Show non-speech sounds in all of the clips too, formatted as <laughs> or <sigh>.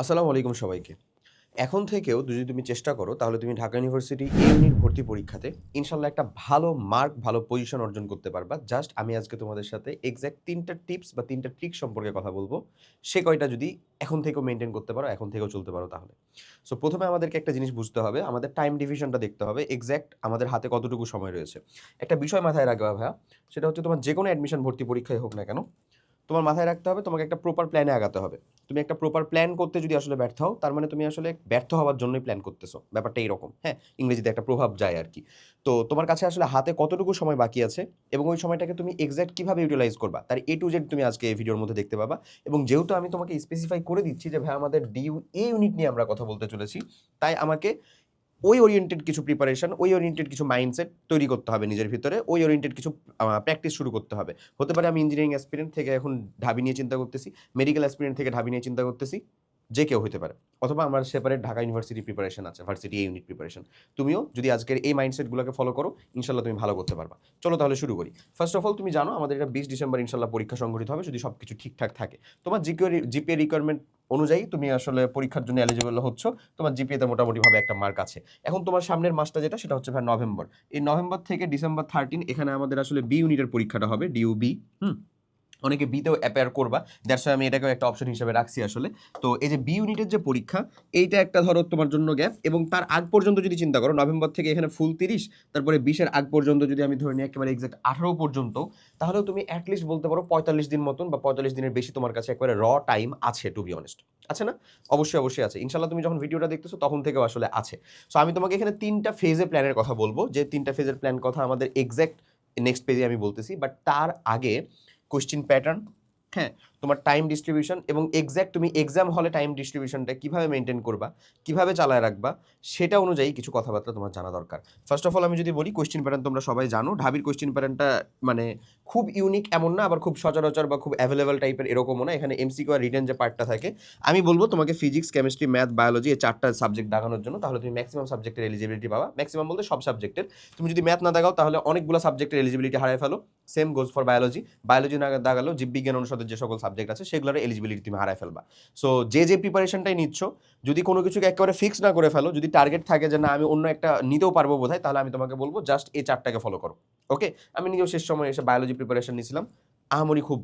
আসসালামু আলাইকুম সবাইকে। এখন থেকেও যদি তুমি চেষ্টা করো, তাহলে তুমি ঢাকা ইউনিভার্সিটি এমনির ভর্তি পরীক্ষাতে ইনশাল্লাহ একটা ভালো মার্ক ভালো পজিশন অর্জন করতে পারবা। জাস্ট আমি আজকে তোমাদের সাথে এক্স্যাক্ট তিনটা টিপস বা তিনটা ট্রিক সম্পর্কে কথা বলব। সে কয়টা যদি এখন থেকেও মেনটেন করতে পারো, এখন থেকেও চলতে পারো তাহলে। সো প্রথমে আমাদেরকে একটা জিনিস বুঝতে হবে, আমাদের টাইম ডিভিশনটা দেখতে হবে এক্স্যাক্ট আমাদের হাতে কতটুকু সময় রয়েছে। একটা বিষয় মাথায় রাখবা ভাইয়া, সেটা হচ্ছে তোমার যে কোনো অ্যাডমিশন ভর্তি পরীক্ষায় হোক না কেন তোমার মাথায় রাখতে হবে, তোমাকে একটা প্রপার প্ল্যানে আগাতে হবে। তুমি একটা প্রপার প্ল্যান করতে যদি আসলে ব্যর্থ হও, তার মানে তুমি আসলে ব্যর্থ হওয়ার জন্যই প্ল্যান করতেছো। ব্যাপারটা এইরকম হ্যাঁ? ইংরেজিতে একটা প্রভাব যায় আর কি। তো তোমার কাছে আসলে হাতে কতটুকু সময় বাকি আছে এবং ওই সময়টাকে তুমি এক্স্যাক্ট কীভাবে ইউটিলাইজ করবা? তার এ টু জেড তুমি আজকে এই ভিডিওর মধ্যে দেখতে পাবা। এবং যেহেতু আমি তোমাকে স্পেসিফাই করে দিচ্ছি যে, ভাই, আমাদের ডিউ এ ইউনিট নিয়ে আমরা কথা বলতে চলেছি, তাই আমাকে ওই ওরিয়েন্টেড কিছু প্রিপারেশন ওই ওরিয়েন্টেড কিছু মাইন্ডসেট তৈরি করতে হবে নিজের ভিতরে, ওই ওরিয়েন্টেড কিছু প্র্যাকটিস শুরু করতে হবে। হতে পারে আমি ইঞ্জিনিয়ারিং অ্যাসপিরিয়েন্ট থেকে এখন ঢাবি নিয়ে চিন্তা করতেছি মেডিকেল অ্যাসপিরিয়েন্ট থেকে ঢাবি নিয়ে চিন্তা করতেছি। যে কেউ হতে পারে। অথবা আমার সেপারেট ঢাকা ইউনিভার্সিটি প্রিপারেশন আছে ভার্সিটি ইউনিট প্রিপারেশন তুমিও যদি আজকের এই মাইন্ডসেটগুলোকে ফলো করো, ইনশাল্লাহ তুমি ভালো করতে পারবা। চলো তাহলে শুরু করি। ফার্স্ট অফ অল তুমি জানো আমাদের এটা বিশ ডিসেম্বর ইনশাল্লাহ পরীক্ষা সংগঠিত হবে, যদি সব কিছু ঠিকঠাক থাকে। তোমার জিপিও জিপিএ রিকোয়ারমেন্ট অনুযায়ী তুমি আসলে পরীক্ষার জন্য এলিজিবল হচ্ছ, তোমার জিপিএতে মোটামুটিভাবে একটা মার্ক আছে। এখন তোমার সামনের মাসটা যেটা, সেটা হচ্ছে ভাই নভেম্বর। এই নভেম্বর থেকে ডিসেম্বর থার্টিন এখানে আমাদের আসলে বি ইউনিটের পরীক্ষাটা হবে ডিউবি হুম? অনেকে বিতেও অ্যাপেয়ার করবা। দ্যাটস আমি এটাকেও একটা অপশন হিসেবে রাখছি আসলে। তো এই যে বি ইউনিটের যে পরীক্ষা, এইটা একটা ধরো তোমার জন্য গ্যাপ এবং তার আগ পর্যন্ত যদি চিন্তা করো, নভেম্বর থেকে এখানে ফুল তিরিশ, তারপরে বিশের আগ পর্যন্ত যদি আমি ধরে নিই একেবারে এক্সাক্ট আঠারো পর্যন্ত, তাহলেও তুমি অ্যাটলিস্ট বলতে পারো পঁয়তাল্লিশ দিন মতন বা পঁয়তাল্লিশ দিনের বেশি তোমার কাছে একবারে র টাইম আছে টু বি অনেস্ট আছে না? অবশ্যই অবশ্যই আছে। ইনশাল্লাহ তুমি যখন ভিডিওটা দেখতেছো, তখন থেকেও আসলে আছে। সো আমি তোমাকে এখানে তিনটা ফেজে প্ল্যানের কথা বলব। যে তিনটা ফেজের প্ল্যান কথা আমাদের এক্স্যাক্ট নেক্সট পেজে আমি বলতেছি বাট তার আগে কোশ্চিন প্যাটার্ন হ্যাঁ তোমার টাইম ডিস্ট্রিবিউশন এবং এক্স্যাক্ট তুমি এক্সাম হলে টাইম ডিস্ট্রিবিউশনটা কীভাবে মেনটেন করবা, কীভাবে চালায় রাখবা, সেটা অনুযায়ী কিছু কথাবার্তা তোমার জানা দরকার। ফার্স্ট অফ অল আমি যদি বলি কোশ্চিন প্যাটার্ন তোমরা সবাই জানো। ঢাবির কোশ্চিন প্যাটার্নটা মানে খুব ইউনিক এমন না, আবার খুব সচরাচর বা খুব অ্যাভেলেবল টাইপের এরকমও না। এখানে এমসিকিউ আর রিটেন যে পার্টটা থাকে, আমি বলব তোমাকে ফিজিক্স কেমিস্ট্রি ম্যাথ বায়োলজি এই চারটা সাবজেক্ট দাগানোর জন্য, তাহলে তুমি ম্যাক্সিমাম সাবজেক্টের এলিজিবিলিটি পাবা। ম্যাক্সিমাম বলতে সব সাবজেক্টের তুমি যদি ম্যাথ না দাগাও তাহলে অনেকগুলো সাবজেক্টের এলিজিবিলিটি হারায় ফেলো। Same goes for biology biology না দাগালো জীববিজ্ঞান অনুষদের যে সকল সাবজেক্ট আছে, সেগুলোর এলিজিবিলিটি তুমি হারায় ফেলবা। সো যে যে প্রিপারেশনটাই নিচ্ছ, যদি কোনো কিছুকে একেবারে ফিক্স না করে ফেলো, যদি টার্গেট থাকে যে না, আমি অন্য একটা নিতেও পারব বোধহয়, তাহলে আমি তোমাকে বলব জাস্ট এই চারটাকে ফলো করো। ওকে আমি নিজেও শেষ সময় এসে বায়োলজি প্রিপারেশন নিয়েছিলাম আহামরি খুব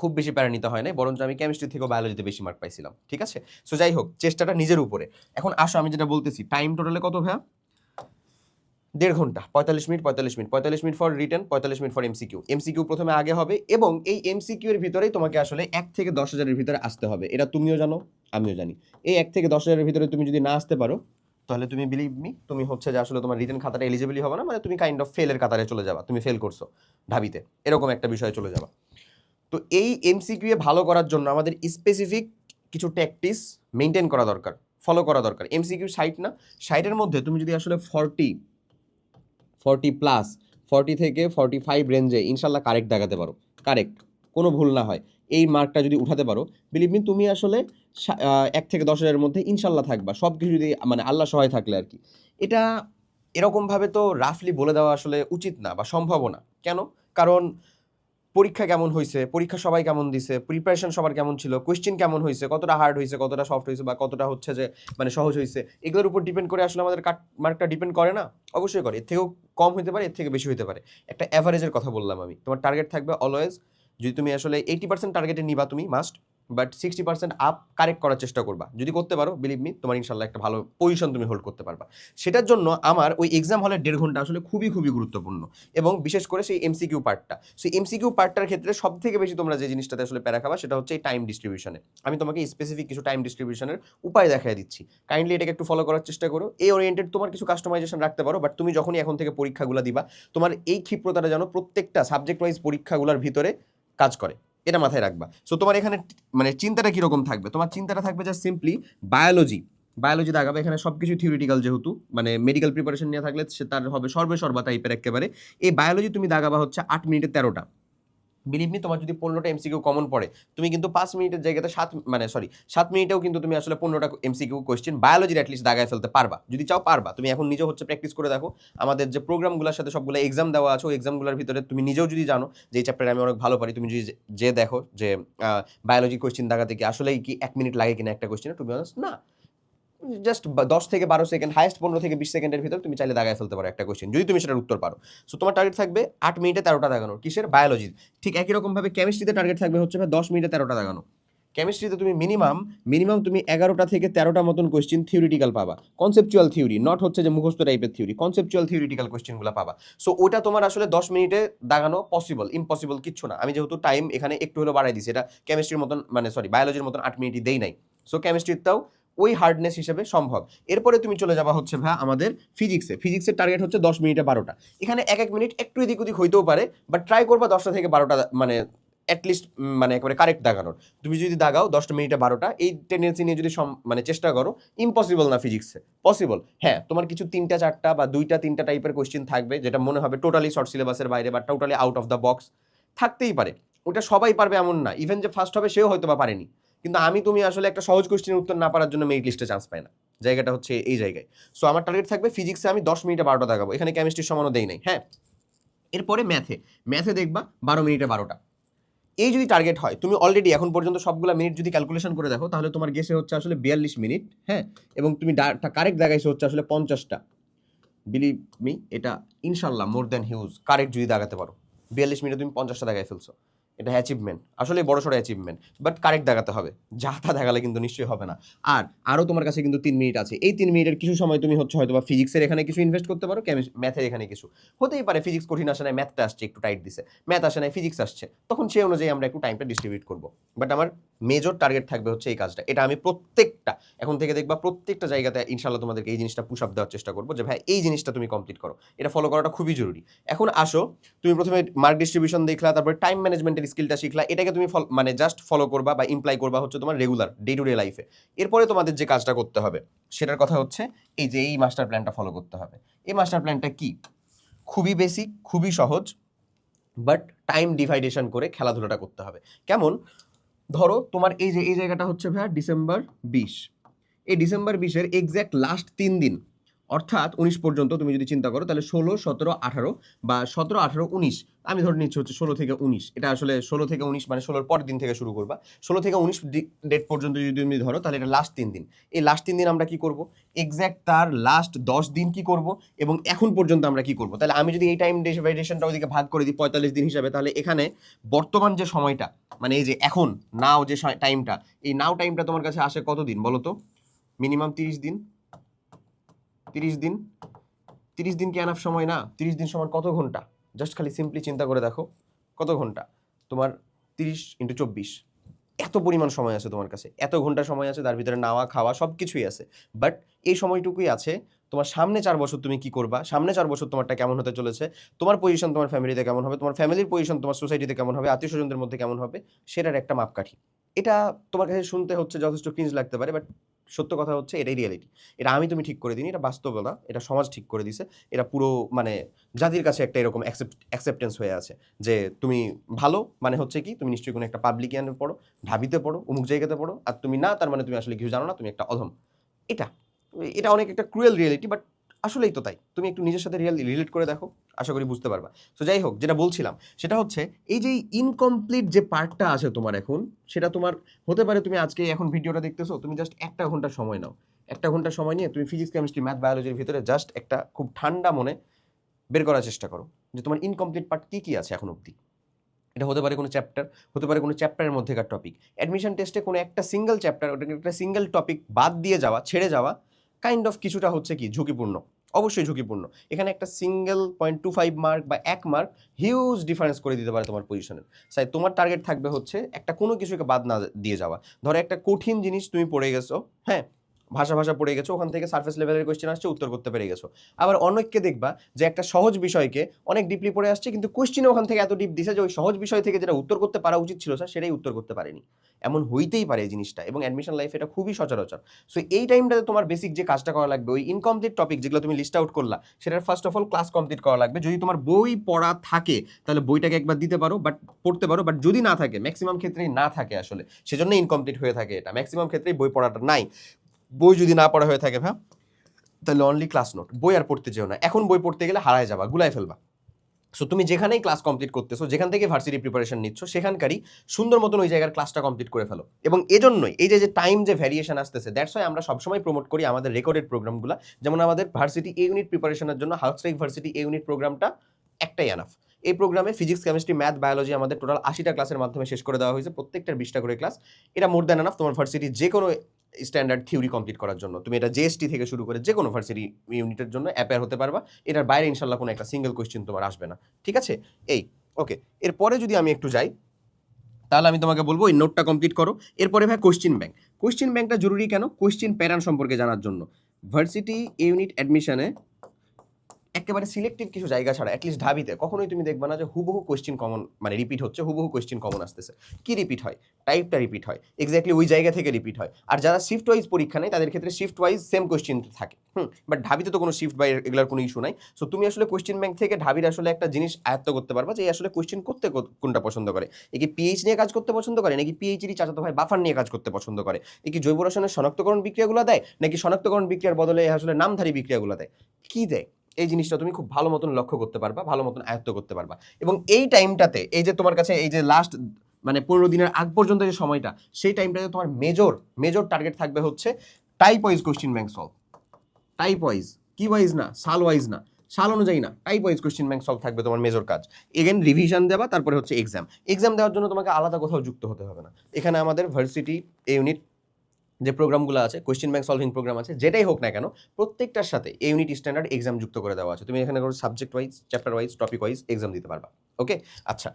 খুব বেশি প্যারা নিতে হয় না বরঞ্চ আমি কেমিস্ট্রি থেকেও বায়োলজিতে বেশি মার্ক পাইছিলাম। ঠিক আছে? সো যাই হোক, চেষ্টাটা নিজের উপরে। এখন আসো, আমি যেটা বলতেছি টাইম টোটালে কত ভাইয়া? দেড় ঘণ্টা, পঁয়তাল্লিশ মিনিট পঁয়তাল্লিশ মিনিট পঁয়তাল্লিশ মিনিট ফর রিটার্ন পঁয়তাল্লিশ মিনিট ফর এমসিকিউ এমসিকিউ প্রথমে আগে হবে এবং এই এমসিকিউ এর ভিতরেই তোমাকে আসলে এক থেকে দশ হাজারের ভিতরে আসতে হবে। এটা তুমিও জানো, আমিও জানি। এই এক থেকে দশ হাজারের ভিতরে তুমি যদি না আসতে পারো, তাহলে তুমি বিলিভ মি তুমি হচ্ছে যে আসলে তোমার রিটার্ন খাতাটা এলিজিবিলি হবে না মানে তুমি কাইন্ড অফ ফেলের কাতারে চলে যাবা, তুমি ফেল করছ ঢাবিতে। এরকম একটা বিষয়ে চলে যাবা। তো এই এমসিকিউ এ ভালো করার জন্য আমাদের স্পেসিফিক কিছু ট্যাকটিস মেনটেন করা দরকার ফলো করা দরকার। এমসিকিউ সাইট না সাইটের মধ্যে তুমি যদি আসলে ফর্টি ফর্টি প্লাস ফর্টি থেকে ফর্টি ফাইভ রেঞ্জে ইনশাল্লাহ কারেক্ট দেখাতে পারো। কারেক্ট কোনো ভুল না হয়। এই মার্কটা যদি উঠাতে পারো বিলিভ মি তুমি আসলে এক থেকে দশ হাজারের মধ্যে ইনশাল্লাহ থাকবা। সব কিছু যদি মানে আল্লাহ সহায় থাকলে আর কি। এটা এরকমভাবে তো রাফলি বলে দেওয়া আসলে উচিত না বা সম্ভবও না। কেন? কারণ পরীক্ষা কেমন হয়েছে পরীক্ষা সবাই কেমন দিছে? প্রিপারেশন সবার কেমন ছিল? কোয়েশ্চেন কেমন হয়েছে কতটা হার্ড হয়েছে কতটা সফট হয়েছে বা কতটা হচ্ছে যে মানে সহজ হয়েছে এগুলোর উপর ডিপেন্ড করে আসলে আমাদের কাট মার্কটা ডিপেন্ড করে না? অবশ্যই করে। এর থেকেও কম হতে পারে, এর থেকে বেশি হতে পারে। একটা অ্যাভারেজের কথা বললাম আমি। তোমার টার্গেট থাকবে অলওয়েজ যদি তুমি আসলে এইটি পার্সেন্ট টার্গেটে নিবা তুমি must but sixty percent up correct করার চেষ্টা করবা। যদি করতে পারো বিলিভ মি তোমার ইনশাল্লাহ একটা ভালো পজিশন তুমি হোল্ড করতে পারবা। সেটার জন্য আমার ওই এক্সাম হলের দেড় ঘণ্টা আসলে খুবই খুবই গুরুত্বপূর্ণ। এবং বিশেষ করে সেই এমসিকিউ পার্টটা সেই এমসিকিউ পার্টটার ক্ষেত্রে সব থেকে বেশি তোমরা যে জিনিসটাতে আসলে প্যারা খাবা, সেটা হচ্ছে এই টাইম ডিস্ট্রিবিউশনে আমি তোমাকে স্পেসিফিক কিছু টাইম ডিস্ট্রিবিউশনের উপায় দেখাই দিচ্ছি। কাইন্ডলি এটাকে একটু ফলো করার চেষ্টা করো। এই ওরিয়েন্টেড তোমার কিছু কাস্টমাইজেশন রাখতে পারো বাট তুমি যখনই এখন থেকে পরীক্ষাগুলো দিবা, তোমার এই ক্ষিপ্রতাটা যেন প্রত্যেকটা সাবজেক্ট ওয়াইজ পরীক্ষাগুলোর ভিতরে কাজ করে। এটা মাথায় রাখবা। সো তোমার এখানে মানে চিন্তাটা কীরকম থাকবে? তোমার চিন্তাটা থাকবে যা সিম্পলি বায়োলজি বায়োলজি দাগাবে এখানে সব কিছু থিওরিটিক্যাল যেহেতু মানে মেডিকেল প্রিপারেশন নিয়ে থাকলে সে তার হবে সর্বে সর্বা টাইপের একেবারে এই বায়োলজি তুমি দাগাবা হচ্ছে আট মিনিটে তেরোটা। বিলিভ মি তোমার যদি পনেরোটা এমসিকিউ কমন পড়ে, তুমি কিন্তু পাঁচ মিনিটের জায়গাতে সাত মানে সরি সাত মিনিটেও কিন্তু তুমি আসলে পনেরোটা এমসিকিউ কোয়েশ্চেন বায়োলজির অ্যাটলিস্ট দাগায় ফেলতে পারবা। যদি চাও পারবা, তুমি এখন নিজে হচ্ছে প্র্যাকটিস করে দেখো। আমাদের যে প্রোগ্রামগুলোর সাথে সবগুলো এক্সাম দেওয়া আছে, ওই এক্সামগুলোর ভিতরে তুমি নিজেও যদি জানো যে এই চ্যাপ্টারে আমি অনেক ভালো পারি, তুমি যদি যে দেখো যে বায়োলজি কোয়েশ্চেন দাগাতে কি আসলেই কি এক মিনিট লাগে কিনা একটা কোয়েশ্চেনে টু বি অনেস্ট না। জাস্ট দশ থেকে বারো সেকেন্ড হাইস্ট পনেরো থেকে বিশ সেকেন্ডের ভিতর তুমি চাইলে দাগায় ফেলতে পারো একটা কোয়েশ্চেন যদি তুমি সেটার উত্তর পারো। সো তোমার টার্গেট থাকবে আট মিনিটে তেরোটা দাগানোর কিসের? বায়োলজির ঠিক একই রকমভাবে কেমিস্ট্রিতে টার্গেট থাকবে হচ্ছে দশ মিনিটে তেরোটা দাগানো। কেমিস্ট্রিতে তুমি মিনিমাম মিনিমাম তুমি এগারোটা থেকে তেরোটা মতন কোয়েশ্চেন থিওরিটিক্যাল পাবা। কনসেপচুয়াল থিওরি নট হচ্ছে যে মুখস্থ টাইপের থিওরি কনসেপচুয়াল থিওরিটিক্যাল কোয়েশ্চেনগুলো পাবা। সো ওটা তোমার আসলে দশ মিনিটে দাগানো পসিবল ইম্পসিবল কিচ্ছু না। আমি যেহেতু টাইম এখানে একটু হলেও বাড়াই দিছি, এটা কেমিস্ট্রির মতন মানে সরি বায়োলজির মতন আট মিনিটই দেই নাই। সো কেমিস্ট্রিটাও ওই হার্ডনেস হিসেবে সম্ভব। এরপরে তুমি চলে যাবা হচ্ছে ভাই আমাদের ফিজিক্সে ফিজিক্সের টার্গেট হচ্ছে দশ মিনিটে বারোটা। এখানে এক এক মিনিট একটু এদিক ওদিক হইতেও পারে বাট ট্রাই করবা দশটা থেকে বারোটা মানে অ্যাটলিস্ট মানে একেবারে কারেক্ট দাগানোর। তুমি যদি দাগাও দশটা মিনিটে বারোটা, এই টেন্ডেন্সি নিয়ে যদি মানে চেষ্টা করো ইম্পসিবল না ফিজিক্সে পসিবল হ্যাঁ তোমার কিছু তিনটা, চারটা বা দুইটা, তিনটা টাইপের কোয়েশ্চেন থাকবে, যেটা মনে হবে টোটালি শর্ট সিলেবাসের বাইরে বা totally out of the box থাকতেই পারে। ওটা সবাই পারবে এমন না। ইভেন যে ফার্স্ট হবে, সেও হয়তো বা পারেনি। কিন্তু আমি, তুমি আসলে একটা সহজ কোশ্চেনের উত্তর না পারার জন্য মেরিট লিস্টে চান্স পাই না। জায়গাটা হচ্ছে এই জায়গায়। সো আমার টার্গেট থাকবে ফিজিক্সে আমি দশ মিনিটে বারোটা দেখাবো। এখানে কেমিস্ট্রির সমানও দেই নাই হ্যাঁ? এরপরে ম্যাথে ম্যাথে দেখবা বারো মিনিটে বারোটা। এই যদি টার্গেট হয়, তুমি অলরেডি এখন পর্যন্ত সবগুলো মিনিট যদি ক্যালকুলেশন করে দেখো, তাহলে তোমার গেসে হচ্ছে আসলে বিয়াল্লিশ মিনিট হ্যাঁ? এবং তুমি কারেক্ট দেখাইছো হচ্ছে আসলে পঞ্চাশটা। বিলিভ মি এটা ইনশাল্লাহ মোর দ্যান হিউজ কারেক্ট যদি দাগাতে পারো। বিয়াল্লিশ মিনিটে তুমি পঞ্চাশটা দেখাই ফেলছো। এটা অ্যাচিভমেন্ট আসলে বড় সড়ো অ্যাচিভমেন্ট বাট কারেক্ট দেখাতে হবে। যা তা দেখালে কিন্তু নিশ্চয়ই হবে না। আর আরও তোমার কাছে কিন্তু তিন মিনিট আছে। এই তিন মিনিটের কিছু সময় তুমি হচ্ছে হয়তো বা ফিজিক্সের এখানে কিছু ইনভেস্ট করতে পারো ম্যাথের এখানে কিছু। হতেই পারে ফিজিক্স কঠিন আসে না ম্যাথটা আসছে, একটু টাইট দিছে। ম্যাথ আসে না ফিজিক্স আসছে। তখন সেই অনুযায়ী আমরা একটু টাইমটা ডিস্ট্রিবিউট করব। বাট আমার মেজর টার্গেট থাকবে হচ্ছে এই কাজটা। এটা আমি প্রত্যেকটা, এখন থেকে দেখবা প্রত্যেকটা জায়গাতে ইনশাল্লাহ তোমাদেরকে এই জিনিসটা পুশ আপ দেওয়ার চেষ্টা করব যে, ভাই, এই জিনিসটা তুমি কমপ্লিট করো। এটা ফলো করাটা খুবই জরুরি। এখন আসো, তুমি প্রথমে মার্ক ডিস্ট্রিবিউশন দেখলা, তারপরে টাইম ম্যানেজমেন্টের স্কিলটা শিখলা, এটাকে তুমি মানে জাস্ট ফলো করবা বা ইমপ্লাই করবা হচ্ছে তোমার রেগুলার ডে টু ডে লাইফে এরপরে তোমাদের যে কাজটা করতে হবে, সেটার কথা হচ্ছে এই যে এই মাস্টার প্ল্যানটা ফলো করতে হবে। এই মাস্টার প্ল্যানটা কি? খুবই বেসিক খুবই সহজ বাট টাইম ডিভাইডেশন করে খেলাধুলাটা করতে হবে। কেমন? ধরো তোমার এই যে, এই জায়গাটা হচ্ছে ভাইয়া ডিসেম্বর বিশ। এই ডিসেম্বর বিশের এক্স্যাক্ট লাস্ট তিন দিন অর্থাৎ উনিশ পর্যন্ত তুমি যদি চিন্তা করো, তাহলে ষোলো, সতেরো, আঠারো বা সতেরো, আঠারো, উনিশ। আমি ধরে নিচ্ছি হচ্ছে ষোলো থেকে উনিশ। এটা আসলে ষোলো থেকে উনিশ মানে ষোলোর পরের দিন থেকে শুরু করবা। ষোলো থেকে উনিশ ডেট পর্যন্ত যদি তুমি ধরো, তাহলে এটা লাস্ট তিন দিন। এই লাস্ট তিন দিন আমরা কি করব? এক্স্যাক্ট তার লাস্ট দশ দিন কি করব? এবং এখন পর্যন্ত আমরা কি করব? তাহলে আমি যদি এই টাইম ডিভাইডেশনটা ওইদিকে ভাগ করে দিই পঁয়তাল্লিশ দিন হিসাবে, তাহলে এখানে বর্তমান যে সময়টা মানে এই যে এখন নাও যে টাইমটা এই নাও টাইমটা তোমার কাছে আসে কত দিন বলো তো? মিনিমাম তিরিশ দিন। তিরিশ দিন তিরিশ দিন কি এনাফ সময়? না, তিরিশ দিন সময় কত ঘণ্টা? জাস্ট খালি সিম্পলি চিন্তা করে দেখো, কত ঘণ্টা? তোমার তিরিশ ইন্টু চব্বিশ। এত পরিমাণ সময় আছে তোমার কাছে, এত ঘণ্টা সময় আছে, তার ভিতরে নাওয়া, খাওয়া সব কিছুই আছে। বাট এই সময়টুকুই আছে, তোমার সামনে চার বছর তুমি কি করবা? সামনে চার বছর তোমারটা কেমন হতে চলেছে? তোমার পজিশন তোমার ফ্যামিলিতে কেমন হবে? তোমার ফ্যামিলির পজিশন তোমার সোসাইটিতে কেমন হবে? আত্মীয় স্বজনদের মধ্যে কেমন হবে? সেটার একটা মাপকাঠি। এটা তোমার কাছে শুনতে হচ্ছে, যথেষ্ট ক্রিঞ্জ লাগতে পারে বাট সত্য কথা হচ্ছে এটাই রিয়েলিটি এটা আমি তুমি ঠিক করে দিনি এটা বাস্তবতা এটা সমাজ ঠিক করে দিছে, এটা পুরো মানে জাতির কাছে একটা এরকম অ্যাকসেপ্টেন্স হয়ে আছে যে তুমি ভালো মানে হচ্ছে কি, তুমি নিশ্চয়ই কোনো একটা পাবলিক ইয়ানে পড়ো, ঢাবিতে পড়ো, অমুক জায়গাতে পড়ো, আর তুমি না, তার মানে তুমি আসলে কিছু জানো না, তুমি একটা অধম। এটা এটা অনেক একটা ক্রুয়েল রিয়েলিটি বাট আসলেই তো তাই। তুমি একটু নিজের সাথে রিয়েল রিলেট করে দেখো, আশা করি বুঝতে পারবা। তো যাই হোক, যেটা বলছিলাম, সেটা হচ্ছে এই যে ইনকমপ্লিট যে পার্টটা আছে তোমার এখন, সেটা তোমার হতে পারে তুমি আজকে এখন ভিডিওটা দেখতেছো, তুমি জাস্ট একটা ঘণ্টা সময় নাও। একটা ঘণ্টা সময় নিয়ে তুমি ফিজিক্স কেমিস্ট্রি ম্যাথ বায়োলজির ভিতরে জাস্ট একটা খুব ঠান্ডা মনে বের করার চেষ্টা করো, যে তোমার ইনকমপ্লিট পার্ট কী কী আছে এখন অবধি। এটা হতে পারে কোনো চ্যাপ্টার হতে পারে কোনো চ্যাপ্টারের মধ্যেকার টপিক অ্যাডমিশন টেস্টে কোনো একটা সিঙ্গেল চ্যাপ্টার ওটাকে একটা সিঙ্গেল টপিক বাদ দিয়ে যাওয়া, ছেড়ে যাওয়া কাইন্ড অফ কিছুটা হচ্ছে কি ঝুঁকিপূর্ণ। অবশ্যই ঝুঁকিপূর্ণ। এখানে একটা single point two five mark বা এক মার্ক হিউজ ডিফারেন্স করে দিতে পারে তোমার পজিশনের সাই তোমার টার্গেট থাকবে হচ্ছে একটা কোনো কিছুকে বাদ না দিয়ে যাওয়া। ধরো একটা কঠিন জিনিস তুমি পড়ে গেছো হ্যাঁ? ভাষা ভাষা পড়ে গেছো, ওখান থেকে সার্ফেস লেভেলের কোয়েশ্চেন আসছে, উত্তর করতে পেরে গেছো। আবার অনেককে দেখবা যে একটা সহজ বিষয়কে অনেক ডিপলি পড়ে আসছে, কিন্তু কোয়েশ্চেনে ওখান থেকে এত ডিপ দিছে যে ওই সহজ বিষয় থেকে যেটা উত্তর করতে পারা উচিত ছিল স্যার সেটাই উত্তর করতে পারেনি। এমন হইতেই পারে এই জিনিসটা এবং অ্যাডমিশন লাইফ এটা খুবই সচরাচর। সো এই টাইমটাতে তোমার বেসিক যে কাজটা করা লাগবে, ওই ইনকমপ্লিট টপিক যেগুলো তুমি লিস্ট আউট করলা, সেটার first of all class complete করা লাগবে। যদি তোমার বই পড়া থাকে, তাহলে বইটাকে একবার দিতে পারো বাট পড়তে পারো বাট যদি না থাকে ম্যাক্সিমাম ক্ষেত্রেই না থাকে আসলে সেজন্য ইনকমপ্লিট হয়ে থাকে এটা। ম্যাক্সিমাম ক্ষেত্রেই বই পড়াটা নাই। বই যদি না পড়া হয়ে থাকে হ্যাঁ তাহলে অনলি ক্লাস নোট বই আর পড়তে যেও না। এখন বই পড়তে গেলে হারায় যাবা গুলাই ফেলবা। সো তুমি যেখানেই ক্লাস কমপ্লিট করতেছো, যেখান থেকে ভার্সিটি প্রিপারেশন নিচ্ছ, সেখানকারই সুন্দর মতন ওই জায়গার ক্লাসটা কমপ্লিট করে ফেলো। এবং এজন্যই এই যে যে টাইম যে ভ্যারিয়েশন আসতেছে দ্যাটস ওয়াই আমরা সবসময় প্রমোট করি আমাদের রেকর্ডেড প্রোগ্রামগুলো যেমন আমাদের ভার্সিটি এ ইউনিট প্রিপারেশনের জন্য হাউসলাইক ভার্সিটি এ ইউনিট প্রোগ্রামটা একটাই এনাফ এই প্রোগ্রামে ফিজিক্স কেমিস্ট্রি ম্যাথ বায়োলজি আমাদের টোটাল আশিটা ক্লাসের মাধ্যমে শেষ করে দেওয়া হয়েছে, প্রত্যেকটার বিশটা করে ক্লাস এটা মোর দ্যান এনাফ তোমার ভার্সিটি যে কোনো স্ট্যান্ডার্ড থিওরি কমপ্লিট করার জন্য। তুমি এটা জিএসটি থেকে শুরু করে যে কোনো ভার্সিটি ইউনিটের জন্য অ্যাপেয়ার হতে পারবা। এটার বাইরে ইনশাল্লাহ কোনো একটা সিঙ্গেল কোয়েশ্চেন তোমার আসবে না। ঠিক আছে? এই ওকে এরপরে যদি আমি একটু যাই, তাহলে আমি তোমাকে বলব, এই নোটটা কমপ্লিট করো। এরপরে ভাই কোশ্চিন ব্যাংক কোশ্চিন ব্যাংকটা জরুরি কেন? কোশ্চিন প্যাটার্ন সম্পর্কে জানার জন্য। ভার্সিটি ইউনিট অ্যাডমিশনে একেবারে সিলেক্টিভ কিছু জায়গা ছাড়া অ্যাটলিস্ট ঢাবিতে, কখনোই তুমি দেখবে না যে হুবহু কোয়েশ্চেন কমন মানে রিপিট হচ্ছে, হুবহু কোয়েশ্চেন কমন আসতেছে। কি রিপিট হয়? টাইপটা রিপিট হয়। এক্স্যাক্টলি ওই জায়গা থেকে রিপিট হয়। আর যারা শিফট ওয়াইজ পরীক্ষা নেয়, তাদের ক্ষেত্রে শিফট ওয়াইজ সেম কোয়েশ্চেন থাকে। হুম বাট ঢাবিতে তো কোনো শিফট বা এগুলোর কোনো ইস্যু নাই। সো তুমি আসলে কোয়েশ্চেন ব্যাংক থেকে ঢাবির আসলে একটা জিনিস আয়ত্ত করতে পারবা যে আসলে কোয়েশ্চেন করতে কোনটা পছন্দ করে? এ কি পিএইচ নিয়ে কাজ করতে পছন্দ করে? নাকি পিএইচডি চাচাতো ভাই বাফার নিয়ে কাজ করতে পছন্দ করে? এ কি জৈব রসায়নের শনাক্তকরণ বিক্রিয়াগুলো দেয়? নাকি শনাক্তকরণ বিক্রিয়ার বদলে আসলে নামধারী বিক্রিয়াগুলো দেয়? কি দেয়? এই জিনিসটা তুমি খুব ভালো মতন লক্ষ্য করতে পারবা, ভালো মতন আয়ত্ত করতে পারবা। এবং এই টাইমটাতে এই যে তোমার কাছে এই যে লাস্ট মানে পনেরো দিনের আগ পর্যন্ত যে সময়টা, সেই টাইমটাতে তোমার মেজর মেজর টার্গেট থাকবে হচ্ছে type wise question bank solve type wise কি ওয়াইজ না সাল ওয়াইজ না, সাল অনুযায়ী না type wise question bank solve থাকবে তোমার মেজর কাজ। এগেন রিভিশন দেওয়া, তারপরে হচ্ছে এক্সাম এক্সাম দেওয়ার জন্য তোমাকে আলাদা কোথাও যুক্ত হতে হবে না। এখানে আমাদের ভার্সিটি ইউনিট যে প্রোগ্রামগুলো আছে কোয়েশ্চেন ব্যাংক সলভিং প্রোগ্রাম আছে, যেটাই হোক না কেন, প্রত্যেকটার সাথে এ ইউনিট স্ট্যান্ডার্ড এক্সাম যুক্ত করে দেওয়া আছে। তুমি এখানে কোনো subject wise chapter wise topic wise exam দিতে পারবা। ওকে আচ্ছা।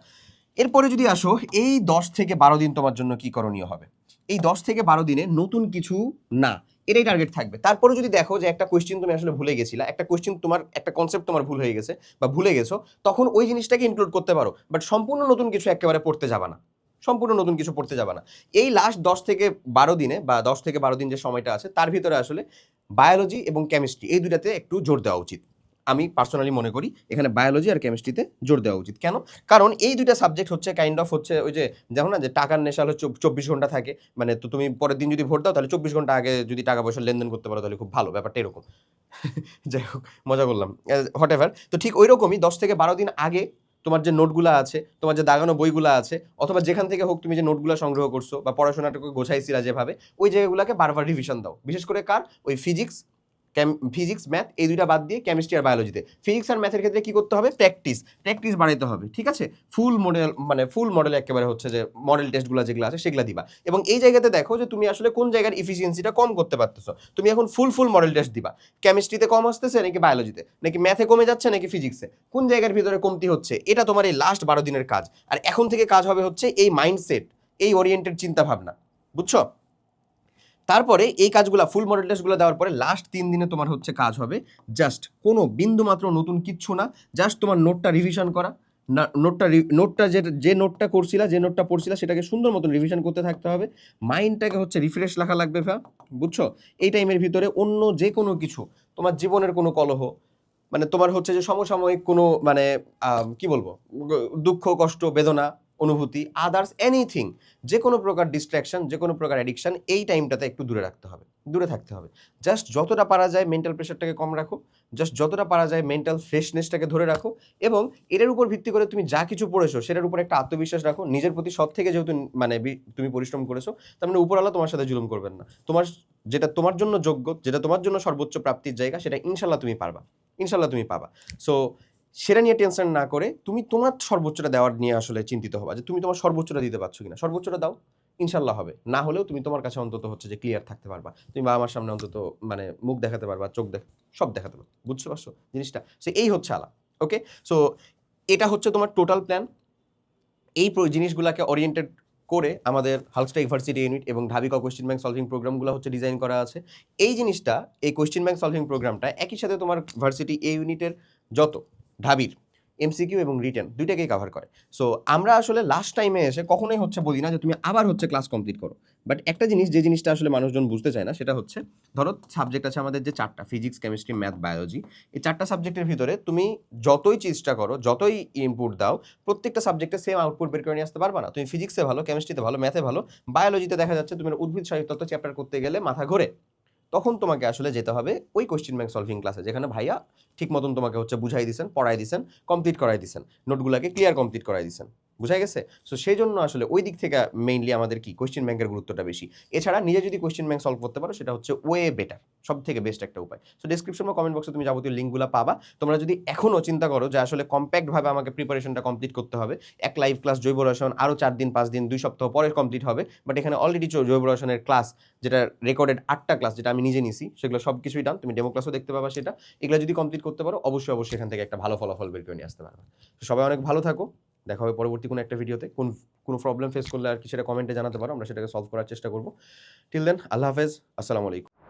এরপরে যদি আসো, এই দশ থেকে বারো দিন তোমার জন্য কি করণীয় হবে? এই দশ থেকে বারো দিনে নতুন কিছু না, এটাই টার্গেট থাকবে। তারপরে যদি দেখো যে একটা কোয়েশ্চেন তুমি আসলে ভুলে গেছিলা, একটা কোয়েশ্চেন তোমার, একটা কনসেপ্ট তোমার ভুল হয়ে গেছে বা ভুলে গেছো, তখন ওই জিনিসটাকে ইনক্লুড করতে পারো। বাট সম্পূর্ণ নতুন কিছু একেবারে পড়তে যাবা না। সম্পূর্ণ নতুন কিছু পড়তে যাবে না। এই লাস্ট দশ থেকে বারো দিনে বা দশ থেকে বারো দিন যে সময়টা আছে, তার ভিতরে আসলে বায়োলজি এবং কেমিস্ট্রি এই দুটাতে একটু জোর দেওয়া উচিত। আমি পার্সোনালি মনে করি এখানে বায়োলজি আর কেমিস্ট্রিতে জোর দেওয়া উচিত। কেন? কারণ এই দুইটা সাবজেক্ট হচ্ছে কাইন্ড অফ হচ্ছে ওই যে যেমন না যে টাকার নেশা হলো চব্বিশ ঘণ্টা থাকে। মানে তো তুমি পরের দিন যদি ভোট দাও, তাহলে চব্বিশ ঘণ্টা আগে যদি টাকা পয়সা লেনদেন করতে পারো, তাহলে খুব ভালো, ব্যাপারটা এরকম। <laughs> যাই হোক, মজা করলাম। হোয়াট এভার তো ঠিক ওই রকমই দশ থেকে বারো দিন আগে তোমার যে নোটগুলো আছে, তোমার যে দাগানো বইগুলো আছে, অথবা যেখান থেকে হোক তুমি যে নোটগুলো সংগ্রহ করছ বা পড়াশোনাটাকে গোছাইছিলা যেভাবে, ওই জায়গাগুলোকে বারবার রিভিশন দাও। বিশেষ করে কার? ওই ফিজিক্স ফিজিক্স ম্যাথ এই দুইটা বাদ দিয়ে কেমিস্ট্রি আর বায়োলজিতে ফিজিক্স আর ম্যাথের ক্ষেত্রে কি করতে হবে? প্র্যাকটিস প্র্যাকটিস বাড়াইতে হবে, ঠিক আছে? ফুল মডেল মানে ফুল মডেল একেবারে হচ্ছে যে মডেল টেস্টগুলো যেগুলো আছে সেগুলো দিবা। এবং এই জায়গাতে দেখো যে তুমি আসলে কোন জায়গার ইফিসিয়েন্সিটা কম করতে পারতেছো। তুমি এখন ফুল ফুল মডেল টেস্ট দিবা। কেমিস্ট্রিতে কম আসতেছে নাকি বায়োলজিতে নাকি ম্যাথে কমে যাচ্ছে নাকি ফিজিক্সে কোন জায়গার ভিতরে কমতি হচ্ছে? এটা তোমার এই লাস্ট বারো দিনের কাজ। আর এখন থেকে কাজ হবে হচ্ছে এই মাইন্ডসেট এই ওরিয়েন্টেড চিন্তাভাবনা। বুঝছ? তারপরে এই কাজগুলো ফুল মডেল টেস্টগুলো দেওয়ার পরে লাস্ট তিন দিনে তোমার হচ্ছে কাজ হবে। জাস্ট কোনো বিন্দু মাত্র নতুন কিচ্ছু না জাস্ট তোমার নোটটা রিভিশন করা। না নোটটা নোটটা যে যে নোটটা করছিলা, যে নোটটা পড়ছিলা, সেটাকে সুন্দর মতন রিভিশন করতে থাকতে হবে। মাইন্ডটাকে হচ্ছে রিফ্রেশ রাখা লাগবে ভা বুঝছ? এই টাইমের ভিতরে অন্য যে কোনো কিছু, তোমার জীবনের কোনো কলহ মানে তোমার হচ্ছে যে সমসাময়িক কোনো মানে কি বলব? দুঃখ, কষ্ট, বেদনা অনুভূতি আদার্স এনিথিং যে কোনো প্রকার ডিস্ট্র্যাকশন যে কোনো প্রকার অ্যাডিকশান এই টাইমটাতে একটু দূরে রাখতে হবে, দূরে থাকতে হবে। জাস্ট যতটা পারা যায় মেন্টাল প্রেশারটাকে কম রাখো জাস্ট যতটা পারা যায় মেন্টাল ফ্রেশনেসটাকে ধরে রাখো এবং এটার উপর ভিত্তি করে তুমি যা কিছু পড়েছো, সেটার উপর একটা আত্মবিশ্বাস রাখো, নিজের প্রতি সব থেকে যেহেতু মানে তুমি পরিশ্রম করেছ, তার মানে উপরওয়ালা তোমার সাথে জুলুম করবেন না। তোমার যেটা তোমার জন্য যোগ্য, যেটা তোমার জন্য সর্বোচ্চ প্রাপ্তির জায়গা, সেটা ইনশাল্লাহ তুমি পারবা ইনশাল্লাহ তুমি পাবা। সো সেটা নিয়ে টেনশন না করে তুমি তোমার সর্বোচ্চটা দেওয়ার নিয়ে আসলে চিন্তিত হবা যে তুমি তোমার সর্বোচ্চটা দিতে পারছ কিনা। সর্বোচ্চটা দাও ইনশাল্লাহ হবে। না হলেও তুমি তোমার কাছে অন্তত হচ্ছে যে ক্লিয়ার থাকতে পারবা। তুমি বাবা আমার সামনে অন্তত মানে মুখ দেখাতে পারবা, চোখ দেখ, সব দেখাতে পারবা। বুঝতে পারছ জিনিসটা? সো এই হচ্ছে আলা ওকে সো এটা হচ্ছে তোমার টোটাল প্ল্যান এই জিনিসগুলোকে ওরিয়েন্টেড করে আমাদের হালস্টা ইউনিভার্সিটি ইউনিট এবং ঢাবিকা কোয়েশ্চেন ব্যাংক সলভিং প্রোগ্রামগুলো হচ্ছে ডিজাইন করা আছে। এই জিনিসটা, এই কোয়েশ্চেন ব্যাংক সলভিং প্রোগ্রামটা একই সাথে তোমার ভার্সিটি এ ইউনিটের যত ঢাবির এমসিকিউ এবং রিটেন দুইটাকেই কভার করে। সো আমরা আসলে লাস্ট টাইমে এসে কখনোই হচ্ছে বলি না যে তুমি আবার হচ্ছে ক্লাস কমপ্লিট করো। বাট একটা জিনিস, যে জিনিসটা আসলে মানুষজন বুঝতে চায় না, সেটা হচ্ছে, ধরো সাবজেক্ট আছে আমাদের যে চারটা ফিজিক্স কেমিস্ট্রি ম্যাথ বায়োলজি এই চারটা সাবজেক্টের ভিতরে তুমি যতই চেষ্টা করো, যতই ইনপুট দাও, প্রত্যেকটা সাবজেক্টে সেম আউটপুট বের করে নিয়ে আসতে পারবা না। তুমি ফিজিক্সে ভালো কেমিস্ট্রিতে ভালো ম্যাথে ভালো বায়োলজিতে দেখা যাচ্ছে তুমি উদ্ভিদ সাহিত্যত্ব চ্যাপ্টার করতে গেলে মাথা ঘোরে। তখন তোমাকে আসলে যেতে হবে ওই কোয়েশ্চেন ব্যাংক সলভিং ক্লাসে যেখানে ভাইয়া ঠিক মতন তোমাকে হচ্ছে বুঝাই দিয়েছেন পড়াই দিছেন কমপ্লিট করাই দিয়েছেন নোটগুলোকে ক্লিয়ার কমপ্লিট করাই দিছেন। বুঝাই গেছে? সো সেই জন্য আসলে ওই দিক থেকে মেইনলি আমাদের কি? কোয়েশ্চেন ব্যাংকের গুরুত্বটা বেশি। এছাড়া নিজে যদি কোয়েশ্চেন ব্যাংক সলভ করতে পারো, সেটা হচ্ছে ওয়ে বেটার সব থেকে বেস্ট একটা উপায়। সো ডিসক্রিপশন বা কমেন্ট বক্সে তুমি যাবতীয় লিঙ্কগুলো পাবা। তোমরা যদি এখনও চিন্তা করো যে আসলে কম্প্যাক্টভাবে আমাকে প্রিপারেশনটা কমপ্লিট করতে হবে, এক লাইভ ক্লাস জৈব রসায়ন আরও চার দিন, পাঁচ দিন, দুই সপ্তাহ পরে কমপ্লিট হবে বাট এখানে অলরেডি জৈব রসায়নের ক্লাস যেটা রেকর্ডেড আটটা ক্লাস যেটা আমি নিজে নিছি, সেগুলো সব কিছুই ডান তুমি ডেমো ক্লাসও দেখতে পাবা সেটা। এগুলো যদি কমপ্লিট করতে পারো, অবশ্যই অবশ্যই এখান থেকে একটা ভালো ফলাফল বের করে নিয়ে আসতে পারবে। সবাই অনেক ভালো থাকো। দেখা হবে পরবর্তী কোনো একটা ভিডিওতে কোন, কোনো প্রবলেম ফেস করলে আর কি সেটা কমেন্টে জানাতে পারো, আমরা সেটাকে সলভ করার চেষ্টা করব। টিল দেন আল্লাহ হাফেজ, আসসালামু আলাইকুম।